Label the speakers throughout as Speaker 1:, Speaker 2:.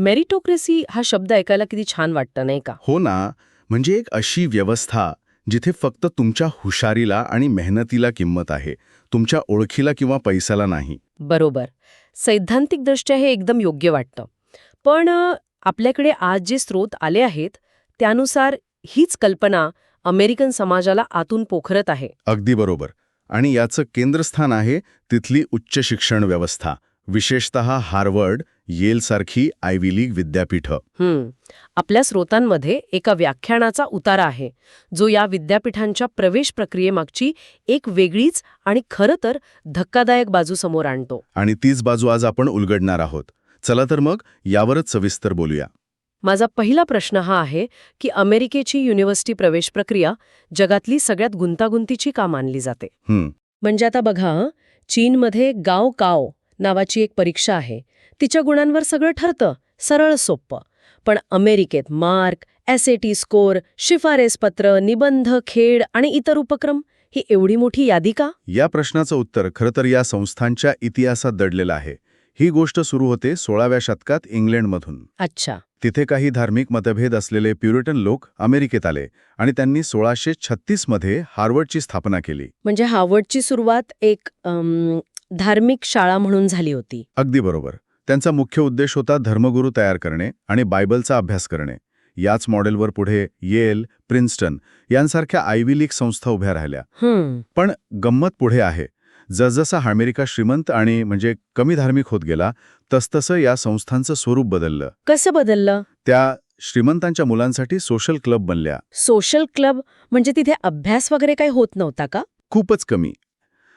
Speaker 1: Meritocracy हा शब्द ऐकायला किती छान वाटतं नाही का?
Speaker 2: हो ना. म्हणजे एक अशी व्यवस्था जिथे फक्त तुमच्या हुशारीला आणि मेहनतीला किंमत आहे तुमच्या ओळखीला किंवा पैशाला नाही.
Speaker 1: बरोबर. सैद्धांतिकदृष्ट्या हे एकदम योग्य वाटतं. पण आपल्याकडे आज जे स्रोत आले आहेत त्यानुसार हीच कल्पना अमेरिकन समाजाला आतून पोखरत आहे.
Speaker 2: अगदी बरोबर. आणि याचं केंद्रस्थान आहे तिथली उच्च शिक्षण व्यवस्था विशेषतः हार्वर्ड येलसारखी आयव्ही लीग विद्यापीठं.
Speaker 1: हं. आपल्या स्रोतांमध्ये एका व्याख्यानाचा उतारा आहे जो या विद्यापीठांच्या प्रवेश प्रक्रियेमागची एक वेगळीच आणि खरं तर धक्कादायक बाजू समोर आणतो.
Speaker 2: आणि तीच बाजू आज आपण उलगडणार आहोत. चला तर मग यावरच सविस्तर बोलूया.
Speaker 1: माझा पहिला प्रश्न हा आहे की अमेरिकेची युनिव्हर्सिटी प्रवेश प्रक्रिया जगातली सगळ्यात गुंतागुंतीची का मानली जाते? म्हणजे आता बघा चीनमध्ये गाव काओ नावाची एक परीक्षा आहे. तिच्या गुणांवर सगळं ठरतं. सरळ सोप्पं पण अमेरिकेत mark S A T score शिफारस पत्र निबंध खेळ आणि इतर उपक्रम ही एवढी मोठी यादी का?
Speaker 2: या प्रश्नाचं उत्तर खरं तर या संस्थांच्या इतिहासात दडलेलं आहे. ही गोष्ट सुरू होते सोळाव्या शतकात इंग्लंडमधून.
Speaker 1: अच्छा.
Speaker 2: तिथे काही धार्मिक मतभेद असलेले प्युरिटन लोक अमेरिकेत आले आणि त्यांनी सोळाशे छत्तीसमध्ये हार्वर्डची स्थापना केली.
Speaker 1: म्हणजे हार्वर्डची सुरुवात एक अम, धार्मिक शाळा म्हणून झाली होती.
Speaker 2: अगदी बरोबर. त्यांचा मुख्य उद्देश होता धर्मगुरू तयार करणे आणि बायबलचा अभ्यास करणे. याच मॉडेलवर पुढे येल प्रिन्स्टन यांसारख्या आयव्ही लीग संस्था उभ्या राहिल्या. पण गंमत पुढे आहे. जसजसा अमेरिका श्रीमंत आणि म्हणजे कमी धार्मिक होत गेला तसतसं या संस्थांचं स्वरूप बदललं.
Speaker 1: कसं बदललं?
Speaker 2: त्या श्रीमंतांच्या मुलांसाठी सोशल क्लब बनल्या.
Speaker 1: सोशल क्लब म्हणजे तिथे अभ्यास वगैरे काही होत नव्हता का?
Speaker 2: खूपच कमी.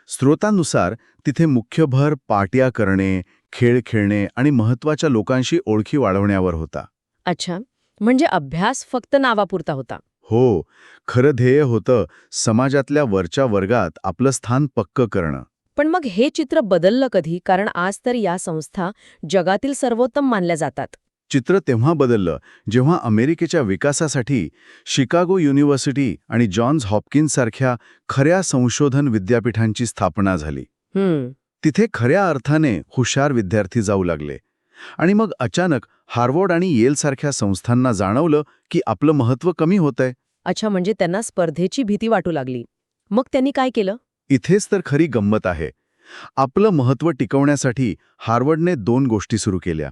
Speaker 2: स्रोतांनुसार तिथे मुख्य भर पार्ट्या करणे खेळ खेळणे आणि महत्त्वाच्या लोकांशी ओळखी वाढवण्यावर होता.
Speaker 1: अच्छा म्हणजे अभ्यास फक्त नावापुरता होता.
Speaker 2: हो खरं ध्येय होतं समाजातल्या वरच्या वर्गात आपलं स्थान पक्क करणं.
Speaker 1: पण मग हे चित्र बदललं कधी? कारण आज तर या संस्था जगातील सर्वोत्तम मानल्या जातात.
Speaker 2: चित्र तेव्हा बदललं जेव्हा अमेरिकेच्या विकासासाठी शिकागो युनिव्हर्सिटी आणि जॉन्स हॉपकिन्स सारख्या खऱ्या संशोधन विद्यापीठांची स्थापना झाली. तिथे खऱ्या अर्थाने हुशार विद्यार्थी जाऊ लागले. आणि मग अचानक हार्वर्ड आणि येलसारख्या संस्थांना जाणवलं की आपलं महत्त्व कमी होतंय.
Speaker 1: अच्छा म्हणजे त्यांना स्पर्धेची भीती वाटू लागली. मग त्यांनी काय केलं?
Speaker 2: इथेच तर खरी गंमत आहे. आपलं महत्त्व टिकवण्यासाठी हार्वर्डने दोन गोष्टी सुरू केल्या.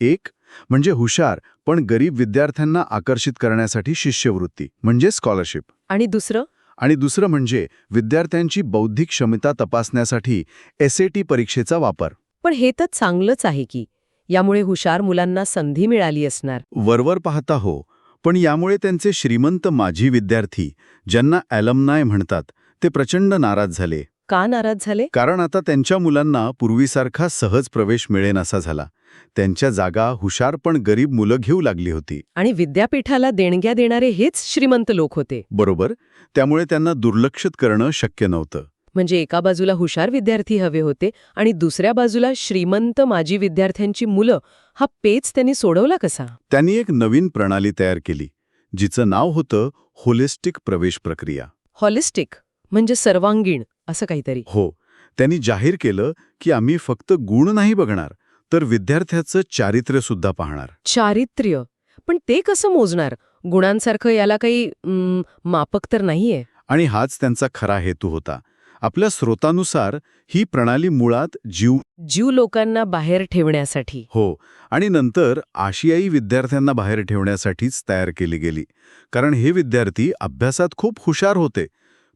Speaker 2: एक म्हणजे हुशार पण गरीब विद्यार्थ्यांना आकर्षित करण्यासाठी शिष्यवृत्ती म्हणजे स्कॉलरशिप.
Speaker 1: आणि दुसरं?
Speaker 2: आणि दुसरं म्हणजे विद्यार्थ्यांची बौद्धिक क्षमता तपासण्यासाठी एस परीक्षेचा वापर.
Speaker 1: पण हे तर चांगलंच आहे की यामुळे हुशार मुलांना संधी मिळाली असणार.
Speaker 2: वरवर पाहता हो पण यामुळे त्यांचे श्रीमंत माजी विद्यार्थी ज्यांना ॲलमनाय म्हणतात ते प्रचंड नाराज झाले.
Speaker 1: का नाराज झाले?
Speaker 2: कारण आता त्यांच्या मुलांना पूर्वीसारखा सहज प्रवेश मिळेनासा झाला. त्यांच्या जागा हुशार पण गरीब मुलं घेऊ लागली होती.
Speaker 1: आणि विद्यापीठाला देणग्या देणारे हेच श्रीमंत लोक होते.
Speaker 2: बरोबर. त्यामुळे त्यांना दुर्लक्षित करणं शक्य नव्हतं.
Speaker 1: म्हणजे एका बाजूला हुशार विद्यार्थी हवे होते आणि दुसऱ्या बाजूला श्रीमंत माजी विद्यार्थ्यांची मुलं हा पेच त्यांनी सोडवला कसा?
Speaker 2: त्यांनी एक नवीन प्रणाली तयार केली जिचं नाव होतं होलिस्टिक प्रवेश प्रक्रिया.
Speaker 1: हॉलिस्टिक म्हणजे सर्वांगीण. असं काहीतरी.
Speaker 2: हो. त्यांनी जाहीर केलं की आम्ही फक्त गुण नाही बघणार तर विद्यार्थ्याचं चारित्र्य सुद्धा पाहणार.
Speaker 1: चारित्र्य? पण ते कसं मोजणार? गुणांसारखं याला काही मापक तर नाहीये.
Speaker 2: आणि हाच त्यांचा खरा हेतू होता. आपल्या स्रोतानुसार ही प्रणाली मुळात जीव
Speaker 1: जीव लोकांना बाहेर ठेवण्यासाठी.
Speaker 2: हो. आणि नंतर आशियाई विद्यार्थ्यांना बाहेर ठेवण्यासाठीच तयार केली गेली. कारण हे विद्यार्थी अभ्यासात खूप हुशार होते.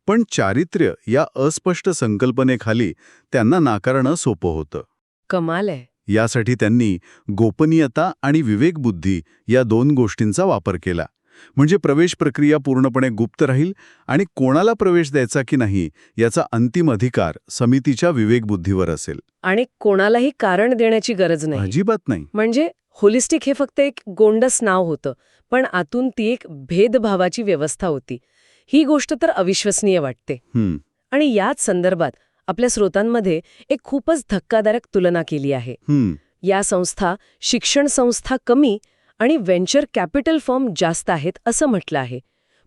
Speaker 2: पण चारित्र्य या अस्पष्ट संकल्पनेखाली त्यांना नाकारणं सोपं होतं.
Speaker 1: कमाल आहे.
Speaker 2: यासाठी त्यांनी गोपनीयता आणि विवेकबुद्धी या दोन गोष्टींचा वापर केला. म्हणजे प्रवेश प्रक्रिया पूर्णपणे गुप्त राहील आणि कोणाला प्रवेश द्यायचा की नाही याचा अंतिम अधिकार समितीच्या विवेकबुद्धीवर असेल.
Speaker 1: आणि कोणालाही कारण देण्याची गरज नाही.
Speaker 2: अजिबात नाही.
Speaker 1: म्हणजे होलिस्टिक हे फक्त एक गोंडस नाव होतं पण आतून ती एक भेदभावाची व्यवस्था होती. ही गोष्ट तर अविश्वसनीय वाटते. आणि याच संदर्भात आपल्या स्रोतांमध्ये एक खूपच धक्कादायक तुलना केली आहे.
Speaker 2: हं.
Speaker 1: या संस्था शिक्षण संस्था कमी आणि व्हेंचर कॅपिटल फर्म जास्त आहेत असं म्हटलं आहे.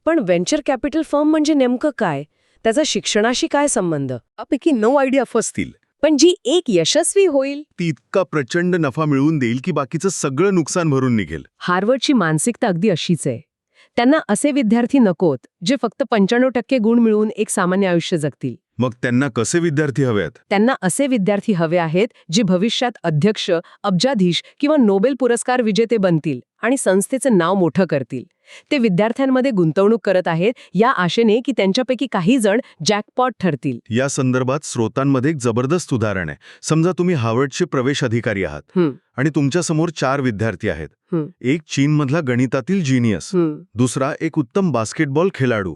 Speaker 1: पण व्हेंचर कॅपिटल फर्म म्हणजे नेमकं काय? त्याचा शिक्षणाशी काय संबंध?
Speaker 2: त्यापैकी नऊ आयडिया फसतील.
Speaker 1: पण जी एक यशस्वी होईल?
Speaker 2: ती इतका प्रचंड नफा मिळवून देईल की बाकीचं सगळं नुकसान भरून निघेल.
Speaker 1: हार्वर्डची मानसिकता अगदी अशीच आहे. त्यांना असे विद्यार्थी नकोत जे फक्त पंच्याण्णव टक्के गुण मिळवून एक सामान्य आयुष्य जगतील.
Speaker 2: मग त्यांना कसे विद्यार्थी हवेत?
Speaker 1: त्यांना असे विद्यार्थी हवे आहेत जे भविष्यात अध्यक्ष अब्जाधीश किंवा नोबेल पुरस्कार विजेते बनतील. आणि संस्थेचं नाव मोठं करतील. ते विद्यार्थ्यांमध्ये गुंतवणूक करत आहेत या आशेने की त्यांच्यापैकी काही जण जॅकपॉट ठरतील.
Speaker 2: या संदर्भात स्रोतांमध्ये एक जबरदस्त उदाहरण आहे. समजा तुम्ही हार्वर्डचे प्रवेश अधिकारी आहात आणि तुमच्यासमोर चार विद्यार्थी आहेत. एक चीनमधला गणितातील जीनियस दुसरा एक उत्तम बास्केटबॉल खेळाडू.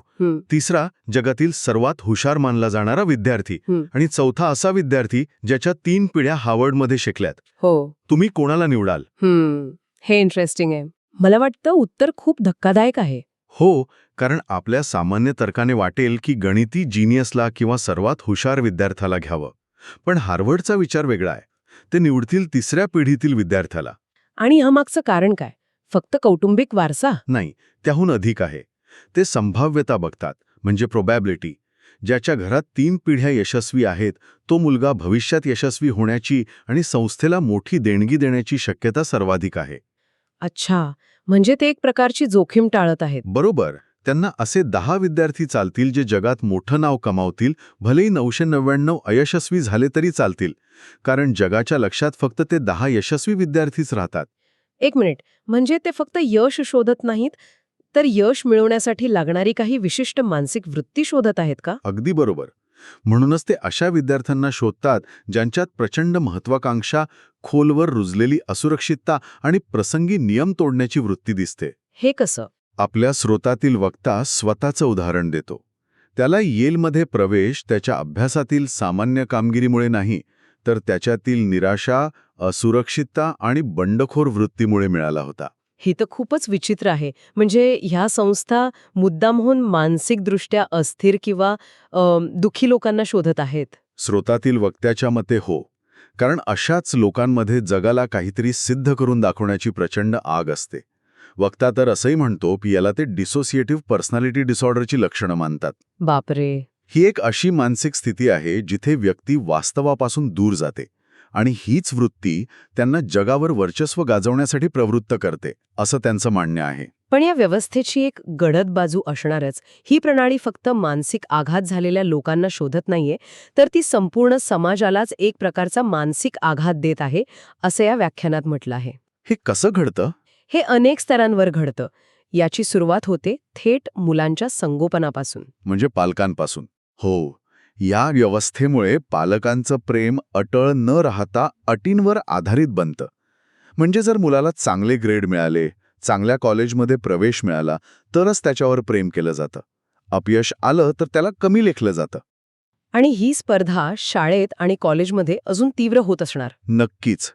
Speaker 2: तिसरा जगातील सर्वात हुशार मानला जाणारा विद्यार्थी. आणि चौथा असा विद्यार्थी ज्याच्या तीन पिढ्या हार्वर्डमध्ये शिकल्यात.
Speaker 1: हो.
Speaker 2: तुम्ही कोणाला निवडाल?
Speaker 1: हे इंटरेस्टिंग आहे. मला वाटतं उत्तर खूप धक्कादायक आहे.
Speaker 2: हो कारण आपल्या सामान्य तर्काने वाटेल की गणिती जिनियसला किंवा सर्वात हुशार विद्यार्थ्याला घ्यावं. पण हार्वर्डचा विचार वेगळा आहे. ते निवडतील तिसऱ्या पिढीतील विद्यार्थ्याला.
Speaker 1: आणि ह्यामागचं कारण काय? फक्त कौटुंबिक वारसा?
Speaker 2: नाही त्याहून अधिक आहे. ते संभाव्यता बघतात म्हणजे प्रोबॅबिलिटी ज्याच्या घरात तीन पिढ्या यशस्वी आहेत तो मुलगा भविष्यात यशस्वी होण्याची आणि संस्थेला मोठी देणगी देण्याची शक्यता सर्वाधिक आहे.
Speaker 1: अच्छा म्हणजे ते एक प्रकारची जोखीम टाळत आहेत.
Speaker 2: बरोबर. त्यांना असे दहा विद्यार्थी चालतील जे जगात मोठं नाव कमावतील भलेही नऊशे नव्याण्णव अयशस्वी झाले तरी चालतील कारण जगाच्या लक्षात फक्त ते दहा यशस्वी विद्यार्थीच राहतात.
Speaker 1: एक मिनिट म्हणजे ते फक्त यश शोधत नाहीत तर यश मिळवण्यासाठी लागणारी काही विशिष्ट मानसिक वृत्ती शोधत आहेत का?
Speaker 2: अगदी बरोबर. म्हणूनच ते अशा विद्यार्थ्यांना शोधतात ज्यांच्यात प्रचंड महत्वाकांक्षा खोलवर रुजलेली असुरक्षितता आणि प्रसंगी नियम तोडण्याची वृत्ती दिसते.
Speaker 1: हे कसं?
Speaker 2: आपल्या स्रोतातील वक्ता स्वतःचं उदाहरण देतो. त्याला येलमध्ये प्रवेश त्याच्या अभ्यासातील सामान्य कामगिरीमुळे नाही तर त्याच्यातील निराशा असुरक्षितता आणि बंडखोर वृत्तीमुळे मिळाला होता.
Speaker 1: ही तर खूपच विचित्र आहे. म्हणजे ह्या संस्था मुद्दामहून मानसिकदृष्ट्या अस्थिर किंवा दुःखी लोकांना शोधत आहेत.
Speaker 2: स्रोतातील वक्त्याच्या मते हो. कारण अशाच लोकांमध्ये जगाला काहीतरी सिद्ध करून दाखवण्याची प्रचंड आग असते. वक्ता तर असंही म्हणतो की याला ते डिसोसिएटिव्ह पर्सनॅलिटी डिसऑर्डरची लक्षणं मानतात.
Speaker 1: बापरे!
Speaker 2: ही एक अशी मानसिक स्थिती आहे जिथे व्यक्ती वास्तवापासून दूर जाते. आणि हीच वृत्ती त्यांना जगावर वर्चस्व गाजवण्यासाठी प्रवृत्त करते असं त्यांचं म्हणणं आहे.
Speaker 1: पण या व्यवस्थेची एक गडद बाजू असणारच. ही प्रणाली फक्त मानसिक आघात झालेल्या लोकांना शोधत नाहीये तर ती संपूर्ण समाजालाच एक प्रकारचा मानसिक आघात देत आहे असं या व्याख्यानात म्हटलं आहे.
Speaker 2: हे कसं घडतं?
Speaker 1: हे अनेक स्तरांवर घडतं. याची सुरुवात होते थेट मुलांच्या संगोपनापासून.
Speaker 2: म्हणजे पालकांपासून. हो. या व्यवस्थेमुळे पालकांचं प्रेम अटळ न राहता अटींवर आधारित बनतं. म्हणजे जर मुलाला चांगले ग्रेड मिळाले चांगल्या कॉलेजमध्ये प्रवेश मिळाला तरच त्याच्यावर प्रेम केलं जातं. अपयश आलं तर त्याला कमी लेखलं जातं.
Speaker 1: आणि ही स्पर्धा शाळेत आणि कॉलेजमध्ये अजून तीव्र होत असणार.
Speaker 2: नक्कीच.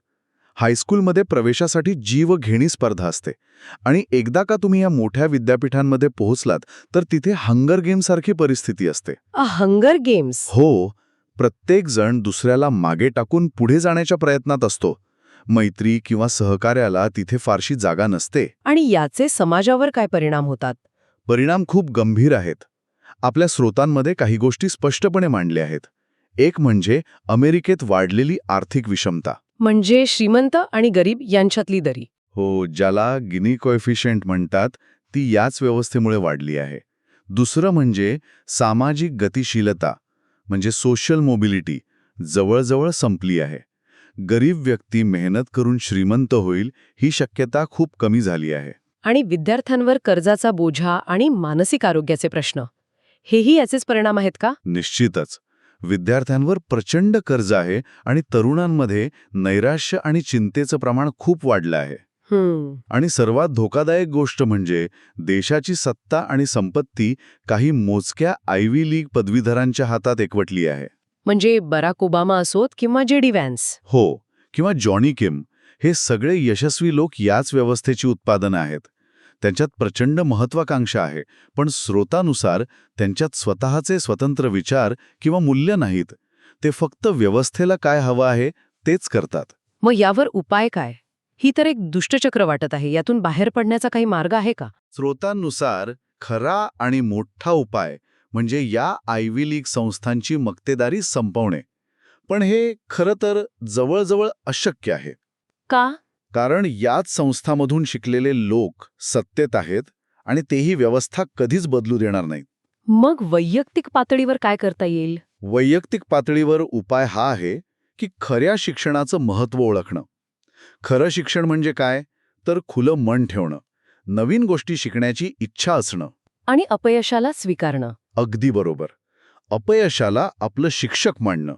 Speaker 2: हायस्कूलमध्ये प्रवेशासाठी जीव घेणी स्पर्धा असते. आणि एकदा का तुम्ही या मोठ्या विद्यापीठांमध्ये पोहोचलात तर तिथे हंगर गेमसारखी परिस्थिती असते.
Speaker 1: Hunger games?
Speaker 2: हो प्रत्येक जण दुसऱ्याला मागे टाकून पुढे जाण्याच्या प्रयत्नात असतो. मैत्री किंवा सहकार्याला तिथे फारशी जागा नसते.
Speaker 1: आणि याचे समाजावर काय परिणाम होतात?
Speaker 2: परिणाम खूप गंभीर आहेत. आपल्या स्रोतांमध्ये काही गोष्टी स्पष्टपणे मांडल्या आहेत. एक म्हणजे अमेरिकेत वाढलेली आर्थिक विषमता.
Speaker 1: म्हणजे श्रीमंत आणि गरीब यांच्यातली दरी.
Speaker 2: हो ज्याला गिनी कोएफिशियंट म्हणतात ती याच व्यवस्थेमुळे वाढली आहे. दुसरं म्हणजे सामाजिक गतिशीलता म्हणजे सोशल मोबिलिटी जवळजवळ संपली आहे. गरीब व्यक्ती मेहनत करून श्रीमंत होईल ही शक्यता खूप कमी झाली आहे.
Speaker 1: आणि विद्यार्थ्यांवर कर्जाचा बोझा आणि मानसिक आरोग्याचे प्रश्न. हेही याचेच परिणाम आहेत का?
Speaker 2: निश्चितच. विद्यार्थ्यांवर प्रचंड कर्ज आहे आणि तरुणांमध्ये नैराश्य आणि चिंतेचं प्रमाण खूप वाढलं आहे. आणि सर्वात धोकादायक गोष्ट म्हणजे देशाची सत्ता आणि संपत्ती काही मोजक्या आयव्ही लीग पदवीधरांच्या हातात एकवटली आहे.
Speaker 1: म्हणजे बराक ओबामा असोत किंवा जे डी व्हॅन्स?
Speaker 2: हो किंवा जॉनी किम. हे सगळे यशस्वी लोक याच व्यवस्थेची उत्पादनं आहेत. त्यांच्यात प्रचंड महत्वाकांक्षा आहे पण स्रोतानुसार त्यांच्यात स्वतःचे स्वतंत्र विचार किंवा मूल्य नाहीत. ते फक्त व्यवस्थेला काय हवं आहे तेच करतात.
Speaker 1: मग यावर उपाय काय? ही तर एक दुष्टचक्र वाटत आहे यातून बाहेर पडण्याचा काही मार्ग आहे का?
Speaker 2: स्रोतांनुसार खरा आणि मोठा उपाय म्हणजे या आयव्ही लीग संस्थांची मक्तेदारी संपवणे. पण हे खरं तर जवळजवळ अशक्य आहे.
Speaker 1: का?
Speaker 2: कारण याच संस्थामधून शिकलेले लोक सत्तेत आहेत आणि तेही व्यवस्था कधीच बदलू देणार नाहीत.
Speaker 1: मग वैयक्तिक पातळीवर काय करता येईल?
Speaker 2: वैयक्तिक पातळीवर उपाय हा आहे की खऱ्या शिक्षणाचं महत्त्व ओळखणं. खरं शिक्षण म्हणजे काय? तर खुलं मन ठेवणं. नवीन गोष्टी शिकण्याची इच्छा असणं.
Speaker 1: आणि अपयशाला स्वीकारणं.
Speaker 2: अगदी बरोबर. अपयशाला आपलं शिक्षक मानणं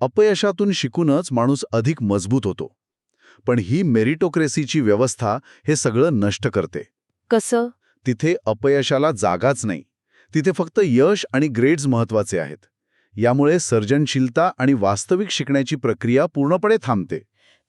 Speaker 2: अपयशातून शिकूनच माणूस अधिक मजबूत होतो. पण ही मेरिटोक्रेसीची व्यवस्था हे सगळं नष्ट करते.
Speaker 1: कसं?
Speaker 2: तिथे अपयशाला जागाच नाही. तिथे फक्त यश आणि ग्रेड्स महत्त्वाचे आहेत. यामुळे सर्जनशीलता आणि वास्तविक शिकण्याची प्रक्रिया पूर्णपणे थांबते.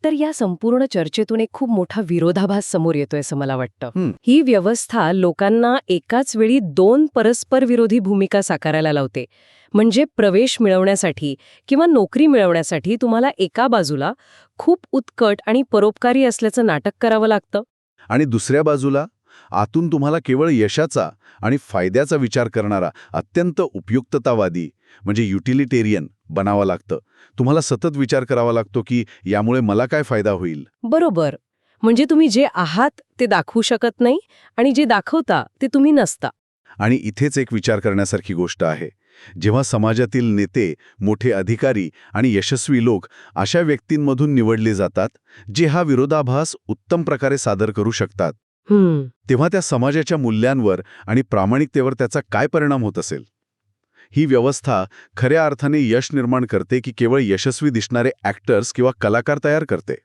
Speaker 1: तर या संपूर्ण चर्चेतून एक खूप मोठा विरोधाभास समोर येतोय असं मला वाटतं.
Speaker 2: हं.
Speaker 1: व्यवस्था लोकांना एकाच वेळी दोन परस्पर विरोधी भूमिका साकारायला लावते. म्हणजे प्रवेश मिळवण्यासाठी किंवा नोकरी मिळवण्यासाठी तुम्हाला एका बाजूला खूप उत्कट आणि परोपकारी असल्याचं नाटक करावं लागतं?
Speaker 2: आणि दुसऱ्या बाजूला आतून तुम्हाला केवळ यशाचा आणि फायद्याचा विचार करणारा अत्यंत उपयुक्ततावादी म्हणजे युटिलिटेरियन बनावं लागतं. तुम्हाला सतत विचार करावा लागतो की यामुळे मला काय फायदा होईल?
Speaker 1: बरोबर. म्हणजे तुम्ही जे आहात ते दाखवू शकत नाही आणि जे दाखवता ते तुम्ही नसता.
Speaker 2: आणि इथेच एक विचार करण्यासारखी गोष्ट आहे. जेव्हा समाजातील नेते मोठे अधिकारी आणि यशस्वी लोक अशा व्यक्तींमधून निवडले जातात जे हा विरोधाभास उत्तम प्रकारे सादर करू शकतात. तेव्हा त्या समाजाच्या मूल्यांवर आणि प्रामाणिकतेवर त्याचा काय परिणाम होत असेल? ही व्यवस्था खऱ्या अर्थाने यश निर्माण करते की केवळ यशस्वी दिसणारे ॲक्टर्स किंवा कलाकार तयार करते?